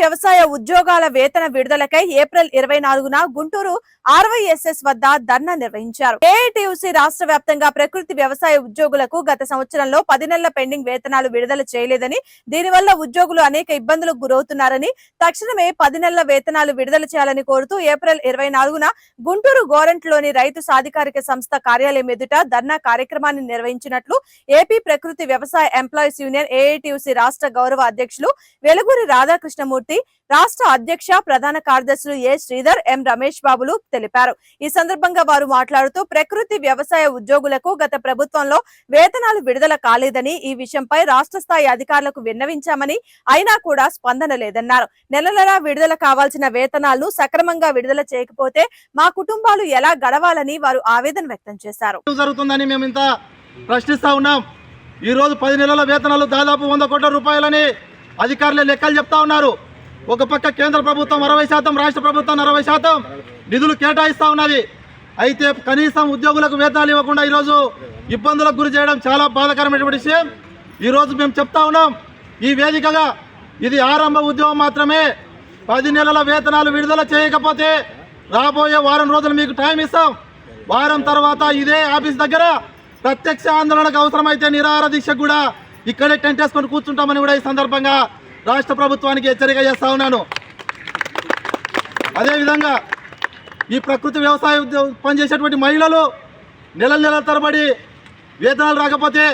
వ్యవసాయ ఉద్యోగాల వేతన విడుదలకై ఏప్రిల్ ఇరవై నాలుగున గుంటూరు ఆర్వైఎస్ఎస్ వద్ద ధర్నా నిర్వహించారు. ఏఐటియుసి రాష్ట్ర వ్యాప్తంగా ప్రకృతి వ్యవసాయ ఉద్యోగులకు గత సంవత్సరంలో పది నెలల పెండింగ్ వేతనాలు విడుదల చేయలేదని దీనివల్ల ఉద్యోగులు అనేక ఇబ్బందులకు గురవుతున్నారని తక్షణమే పది నెలల వేతనాలు విడుదల చేయాలని కోరుతూ ఏప్రిల్ ఇరవై నాలుగున గుంటూరు గోరంట్లోని రైతు సాధికారిక సంస్థ కార్యాలయం ఎదుట ధర్నా కార్యక్రమాన్ని నిర్వహించినట్లు ఏపీ ప్రకృతి వ్యవసాయ ఎంప్లాయీస్ యూనియన్ ఏఐటియుసి రాష్ట్ర గౌరవ అధ్యక్షులు వెలుగురి రాధాకృష్ణమూర్తి రాష్ట్ర అధ్యక్ష ప్రధాన కార్యదర్శులు ఏ శ్రీధర్ ఎం రమేష్ బాబులు తెలిపారు. ఈ సందర్భంగా వారు మాట్లాడుతూ ప్రకృతి వ్యవసాయ ఉద్యోగులకు గత ప్రభుత్వంలో వేతనాలు విడుదల కాలేదని ఈ విషయంపై రాష్ట్ర స్థాయి అధికారులకు విన్నవించామని అయినా కూడా స్పందన లేదన్నారు. నెల నెలా విడుదల కావాల్సిన వేతనాలను సక్రమంగా విడుదల చేయకపోతే మా కుటుంబాలు ఎలా గడవాలని వారు ఆవేదన వ్యక్తం చేశారు. జరుగుతుందని మేము ఇంత ప్రశ్నిస్తా ఉన్నాం. ఈ రోజు పది నెలల వేతనాలు దాదాపు వంద కోట్ల రూపాయలని అధికారులు లెక్కలు చెప్తా ఉన్నారు. ఒక పక్క కేంద్ర ప్రభుత్వం అరవై శాతం రాష్ట్ర ప్రభుత్వం అరవై శాతం. నిధులు కేటాయిస్తూ ఉన్నది. అయితే కనీసం ఉద్యోగులకు వేతనాలు ఇవ్వకుండా ఈరోజు ఇబ్బందులకు గురి చేయడం చాలా బాధాకరమైనటువంటి విషయం. ఈరోజు మేము చెప్తా ఉన్నాం ఈ వేదికగా ఇది ఆరంభ ఉద్యోగం మాత్రమే. పది నెలల వేతనాలు విడుదల చేయకపోతే రాబోయే వారం రోజులు మీకు టైం ఇస్తాం. వారం తర్వాత ఇదే ఆఫీస్ దగ్గర ప్రత్యక్ష ఆందోళనకు అవసరమైతే నిరాహార దీక్ష కూడా ఇక్కడే టెంట్ వేసుకొని కూర్చుంటామని కూడా ఈ సందర్భంగా రాష్ట్ర ప్రభుత్వానికి హెచ్చరిక చేస్తా ఉన్నాను. అదేవిధంగా ఈ ప్రకృతి వ్యవసాయ పనిచేసేటువంటి మహిళలు నెల నెలల తరబడి వేతనాలు రాకపోతే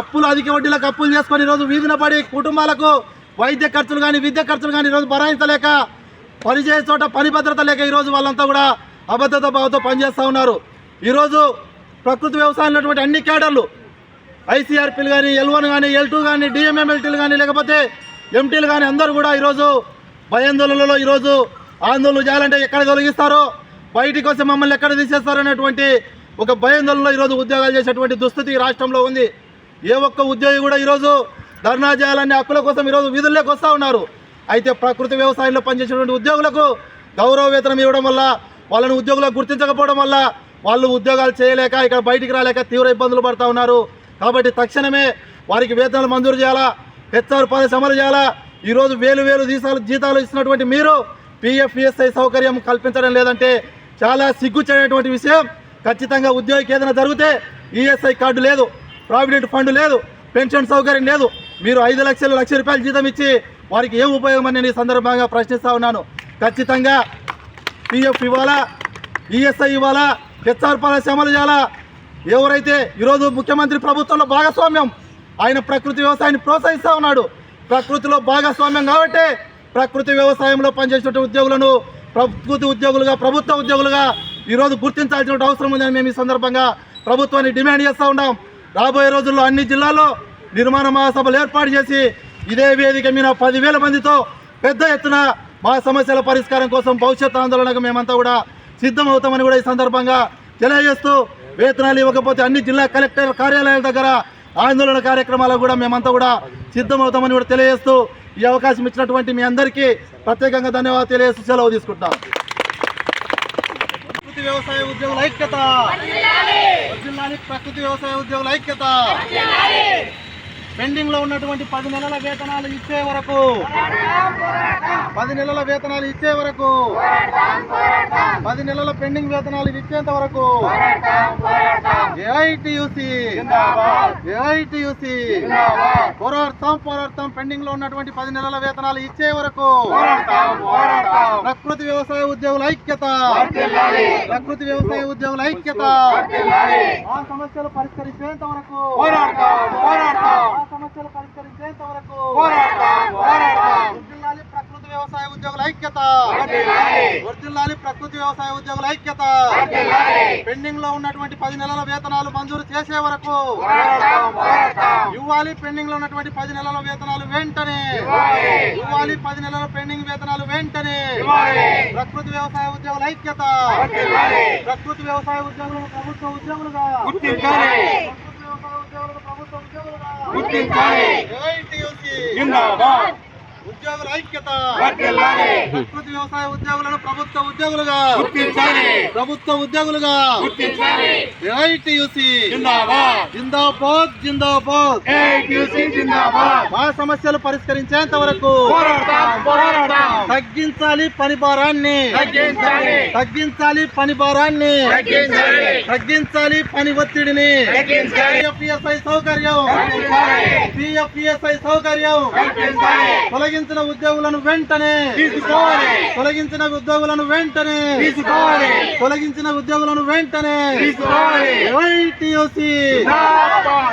అప్పులు అధిక వడ్డీలకు అప్పులు చేసుకొని ఈరోజు వీధిన పడి కుటుంబాలకు వైద్య ఖర్చులు కానీ విద్య ఖర్చులు కానీ ఈరోజు భరాయించలేక పనిచేసే చోట పని భద్రత లేక ఈరోజు వాళ్ళంతా కూడా అభద్రత భావంతో పనిచేస్తూ ఉన్నారు. ఈరోజు ప్రకృతి వ్యవసాయం ఉన్నటువంటి అన్ని కేడర్లు ఐసీఆర్పీలు కానీ ఎల్ వన్ కానీ ఎల్ టూ కానీ డిఎంఎంఎల్టీలు కానీ లేకపోతే ఎంటీలు కానీ అందరూ కూడా ఈరోజు భయాందోళనలో ఈరోజు ఆందోళన చేయాలంటే ఎక్కడ తొలగిస్తారో? బయటికి వస్తే మమ్మల్ని ఎక్కడ తీసేస్తారో అనేటువంటి ఒక భయాందోళనలో ఈరోజు ఉద్యోగాలు చేసేటువంటి దుస్థితి రాష్ట్రంలో ఉంది. ఏ ఒక్క ఉద్యోగి కూడా ఈరోజు ధర్నా చేయాలనే హక్కుల కోసం ఈరోజు వీధుల్లోకి వస్తూ ఉన్నారు. అయితే ప్రకృతి వ్యవసాయంలో పనిచేసేటువంటి ఉద్యోగులకు గౌరవ వేతనం ఇవ్వడం వల్ల వాళ్ళని ఉద్యోగులకు గుర్తించకపోవడం వల్ల వాళ్ళు ఉద్యోగాలు చేయలేక ఇక్కడ బయటికి రాలేక తీవ్ర ఇబ్బందులు పడుతూ ఉన్నారు. కాబట్టి తక్షణమే వారికి వేతనాలు మంజూరు చేయాలా? హెచ్ఆర్ పాలసీ అమలు చేయాలా ఈరోజు వేలు వేలు జీతాలు జీతాలు ఇస్తున్నటువంటి మీరు పిఎఫ్ఈఎస్ఐ సౌకర్యం కల్పించడం లేదంటే చాలా సిగ్గుచేటటువంటి విషయం. ఖచ్చితంగా ఉద్యోగికి ఏదైనా జరిగితే ఈఎస్ఐ కార్డు లేదు ప్రావిడెంట్ ఫండ్ లేదు పెన్షన్ సౌకర్యం లేదు. మీరు ఐదు లక్షలు లక్ష రూపాయలు జీతం ఇచ్చి వారికి ఏం ఉపయోగం అని నేను ఈ సందర్భంగా ప్రశ్నిస్తా ఉన్నాను. ఖచ్చితంగా పిఎఫ్ ఇవ్వాలా? ఈఎస్ఐ ఇవ్వాలా? హెచ్ఆర్ పాలసీ అమలు చేయాలా ఎవరైతే ఈరోజు ముఖ్యమంత్రి ప్రభుత్వంలో భాగస్వామ్యం ఆయన ప్రకృతి వ్యవసాయాన్ని ప్రోత్సహిస్తూ ఉన్నాడు. ప్రకృతిలో భాగస్వామ్యం కాబట్టి ప్రకృతి వ్యవసాయంలో పనిచేసిన ఉద్యోగులను ప్రకృతి ఉద్యోగులుగా ప్రభుత్వ ఉద్యోగులుగా ఈరోజు గుర్తించాల్సిన అవసరం ఉందని మేము ఈ సందర్భంగా ప్రభుత్వాన్ని డిమాండ్ చేస్తూ ఉన్నాం. రాబోయే రోజుల్లో అన్ని జిల్లాల్లో నిర్మాణ మహాసభలు ఏర్పాటు చేసి ఇదే వేదిక మీద పదివేల మందితో పెద్ద ఎత్తున మా సమస్యల పరిష్కారం కోసం భవిష్యత్ ఆందోళనకు మేమంతా కూడా సిద్ధమవుతామని కూడా ఈ సందర్భంగా తెలియజేస్తూ వేతనాలు ఇవ్వకపోతే అన్ని జిల్లా కలెక్టర్ కార్యాలయాల దగ్గర ఆందోళన కార్యక్రమాలకు కూడా మేమంతా కూడా సిద్ధమవుతామని కూడా తెలియజేస్తూ ఈ అవకాశం ఇచ్చినటువంటి మీ అందరికీ ప్రత్యేకంగా ధన్యవాదాలు తెలియజేస్తూ సెలవు తీసుకుంటాం ప్రకృతి వ్యవసాయ ఉద్యోగుల ఐక్యత! ప్రకృతి వ్యవసాయ ఉద్యోగుల ఐక్యత! పెండింగ్లో ఉన్నటువంటి పది నెలల వేతనాలు ఇచ్చే వరకు. పది నెలల వేతనాలు ఇచ్చే వరకు. పది నెలల పెండింగ్ వేతనాలు ఇచ్చేంత వరకు. ఏఐటియుసి. ఏఐటియుసి. పోరాడతాం పోరాడతాం. పెండింగ్లో ఉన్నటువంటి పది నెలల వేతనాలు ఇచ్చే వరకు. ప్రకృతి వ్యవసాయ ఉద్యోగుల ఐక్యత. ప్రకృతి వ్యవసాయ ఉద్యోగుల ఐక్యత. ఆ సమస్యలు పరిష్కరించేంత వరకు. ఆ సమస్యలు పరిష్కరించేంత వరకు వర్ధిల్లాలి ప్రకృతి వ్యవసాయ ఉద్యోగుల ఐక్యత. వర్ధిల్లాలి ప్రకృతి వ్యవసాయ ఉద్యోగుల ఐక్యత. పెండింగ్లో ఉన్నటువంటి పది నెలల వేతనాలు మంజూరు చేసే వరకు ఇవ్వాలి పెండింగ్లో ఉన్నటువంటి పది నెలల వేతనాలు వెంటనే. ఇవ్వాలి. పది నెలల పెండింగ్ వేతనాలు వెంటనే. ప్రకృతి వ్యవసాయ ఉద్యోగుల ఐక్యత. ప్రకృతి వ్యవసాయ ఉద్యోగులను ప్రభుత్వ ఉద్యోగులుగా. ఉద్యోగులను ప్రభుత్వ ఉద్యోగులుగా గుర్తించాలి. ఉద్యోగుల ఐక్యత. ప్రకృతి వ్యవసాయ ఉద్యోగులను ప్రభుత్వ ఉద్యోగులుగా. గుర్తించాలి. ప్రభుత్వ ఉద్యోగులుగా. గుర్తించాలి. ఏఐటియుసి. జిందాబాద్. జిందాబాద్ జిందాబాద్. ఏఐటీసీ జిందాబాద్. మా సమస్యలు పరిష్కరించేంత వరకు పోరాడతాం పోరాడతాం. తగ్గించాలి పని భారాన్ని తగ్గించాలి. తగ్గించాలి పని భారాన్ని తగ్గించాలి. తగ్గించాలి పని ఒత్తిడిని. తగ్గించాలి. సౌకర్యం. పిఎఫ్ఈఎస్ఐ సౌకర్యం. కల్పించాలి. తొలగించిన ఉద్యోగులను వెంటనే తీసుకోవాలి. తొలగించిన ఉద్యోగులను వెంటనే తీసుకోవాలి. తొలగించిన ఉద్యోగులను వెంటనే ఏఐటియుసి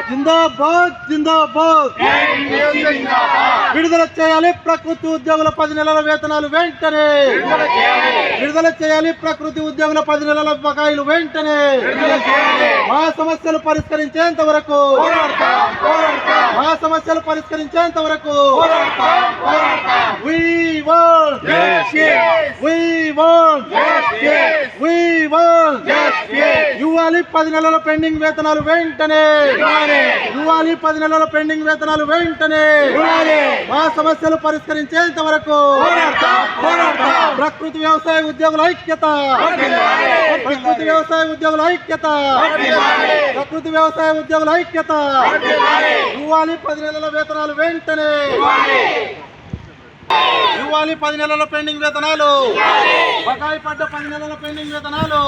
జిందాబాద్. జిందాబాద్ విడుదల చేయాలి ప్రకృతి ఉద్యోగుల పది నెలల వేతనాలు వెంటనే. విడుదల చేయాలి. ప్రకృతి ఉద్యోగుల పది నెలల బకాయిలు వెంటనే. మా సమస్యలు పరిష్కరించేంత వరకు మా సమస్యలు పరిష్కరించేంత వరకు! ఇవ్వాలి పది నెలల పెండింగ్ వేతనాలు వెంటనే ఇవ్వాలి. ఇవ్వాలి పది నెలల పెండింగ్ వేతనాలు వెంటనే ఇవ్వాలి. మా సమస్యలు పరిష్కరించేంత వరకు ప్రకృతి వ్యవసాయ ఉద్యోగుల ఐక్యత. ప్రకృతి వ్యవసాయ ఉద్యోగుల ఐక్యత. ప్రకృతి వ్యవసాయ ఉద్యోగుల ఐక్యత వర్ధిల్లాలి. ఇవ్వాలి పది నెలల వేతనాలు వెంటనే. ఇవ్వాలి. పది నెలల పెండింగ్ వేతనాలు. బకాయి పడ్డ పది నెలల పెండింగ్ వేతనాలు.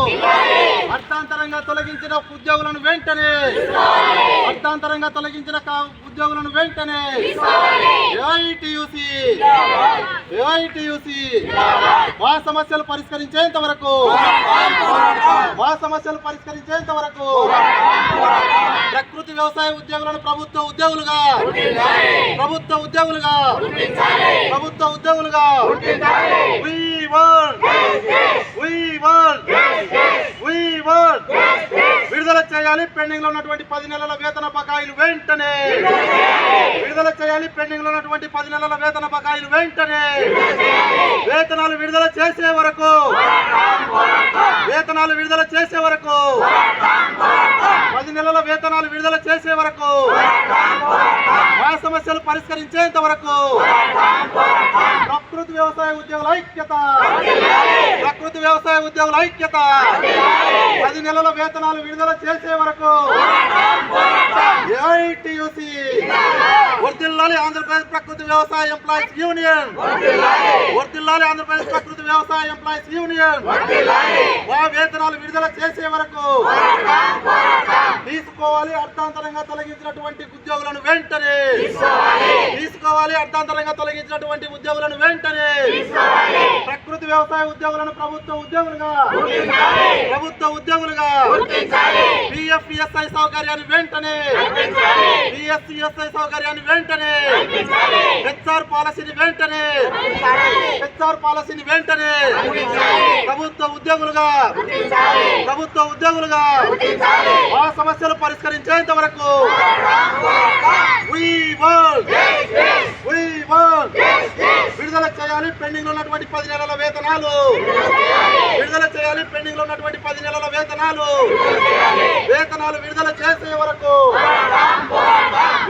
అర్థాంతరంగా తొలగించిన ఉద్యోగులను వెంటనే. అర్థాంతరంగా తొలగించిన కా- ఉద్యోగులను వెంటనే ఏఐటియుసి ఏఐటియుసి మా సమస్యలు పరిష్కరించేంత వరకు మా సమస్యలు పరిష్కరించేంత వరకు ప్రకృతి వ్యవసాయ ఉద్యోగులను ప్రభుత్వ ఉద్యోగులుగా ప్రభుత్వ ఉద్యోగులుగా ప్రభుత్వ ఉద్యోగులుగా We want We want. We want చేయాలి పెండింగ్లో ఉన్నటువంటి పది నెలల వేతన బకాయిలు వెంటనే. విడుదల చేయాలి పెండింగ్లో ఉన్నటువంటి పది నెలల వేతన బకాయిలు వెంటనే. వేతనాలు విడుదల చేసే వరకు. వేతనాలు విడుదల చేసే వరకు. పది నెలల వేతనాలు విడుదల చేసే వరకు మా సమస్యలు పరిష్కరించేంత వరకు ప్రకృతి వ్యవసాయ ఉద్యోగుల ఐక్యత ప్రకృతి వ్యవసాయ ఉద్యోగుల ఐక్యత పది నెలల వేతనాలు విడుదల చేసే వరకు ఏఐటియుసి వర్దిల్లాలి ఆంధ్రప్రదేశ్ ప్రకృతి వ్యవసాయ ఎంప్లాయీస్ యూనియన్. వర్దిల్లాలి ఆంధ్రప్రదేశ్ ప్రకృతి వ్యవసాయ ఎంప్లాయీస్ యూనియన్. మా వేతనాలు విడుదల చేసే వరకు తీసుకోవాలి అర్థాంతరంగా తొలగించినటువంటి ఉద్యోగులను వెంటనే. తీసుకోవాలి. అర్థాంతరంగా తొలగించినటువంటి ఉద్యోగులను వెంటనే. ప్రకృతి వ్యవసాయ ఉద్యోగులను ప్రభుత్వ ఉద్యోగులుగా. ప్రభుత్వ ఉద్యోగులుగా. పిఎఫ్ఈఎస్ఐ సౌకర్యాన్ని వెంటనే. పిఎస్సిఎస్ఐ సౌకర్యాన్ని వెంటనే. హెచ్ఆర్ పాలసీని వెంటనే. హెచ్ఆర్ పాలసీని వెంటనే. ప్రభుత్వ ఉద్యోగులుగా. ప్రభుత్వ ఉద్యోగులుగా మా సమస్యలు పరిష్కరించేంత వరకు విడుదల చేయాలి పెండింగ్లో ఉన్నటువంటి పది నెలల వేతనాలు. విడుదల చేయాలి పెండింగ్లో ఉన్నటువంటి పది నెలల వేతనాలు. వేతనాలు విడుదల చేసే వరకు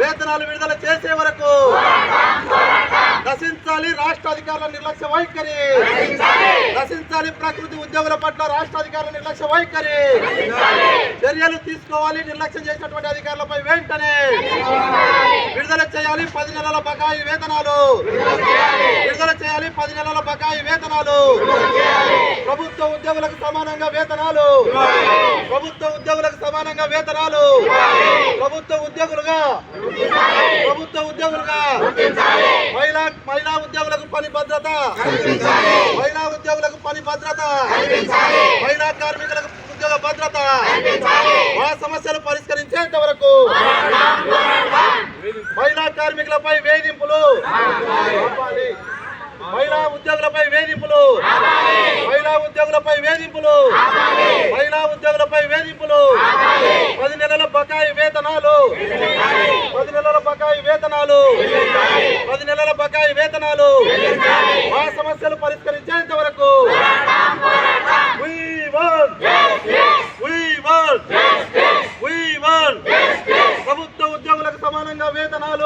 వేతనాలు విడుదల చేసే వరకు నశించాలి రాష్ట్ర అధికారుల నిర్లక్ష్య వైఖరి. రచించాలి ప్రకృతి ఉద్యోగుల పట్ల రాష్ట్ర అధికారుల నిర్లక్ష్య వైఖరి. చర్యలు తీసుకోవాలి నిర్లక్ష్యం చేసినటువంటి అధికారులపై వెంటనే. విడుదల చేయాలి పది నెలల బకాయి వేతనాలు. విడుదల చేయాలి పది నెలల బకాయి వేతనాలు. ప్రభుత్వ ఉద్యోగులకు సమానంగా వేతనాలు. ప్రభుత్వ ఉద్యోగులకు సమానంగా వేతనాలు. ప్రభుత్వ ఉద్యోగులుగా. ప్రభుత్వ ఉద్యోగులుగా. మహిళా మహిళా ఉద్యోగులకు పని భద్రత మహిళా ఉద్యోగులకు పని భద్రత. మహిళా కార్మికులకు ఉద్యోగ భద్రత. మా సమస్యలు పరిష్కరించేంత వరకు మహిళా కార్మికులపై వేధింపులు. మహిళా ఉద్యోగులపై వేధింపులు. మహిళా ఉద్యోగులపై వేధింపులు. మహిళా ఉద్యోగులపై వేధింపులు పది నెలల బకాయి వేతనాలు పది నెలల బకాయి వేతనాలు పది నెలల బకాయి వేతనాలు మా సమస్యలు పరిష్కరించేంత వరకు We want We want We want ప్రభుత్వ ఉద్యోగులకు సమానంగా వేతనాలు ప్రభుత్వ ఉద్యోగులతో సమానంగా వేతనాలు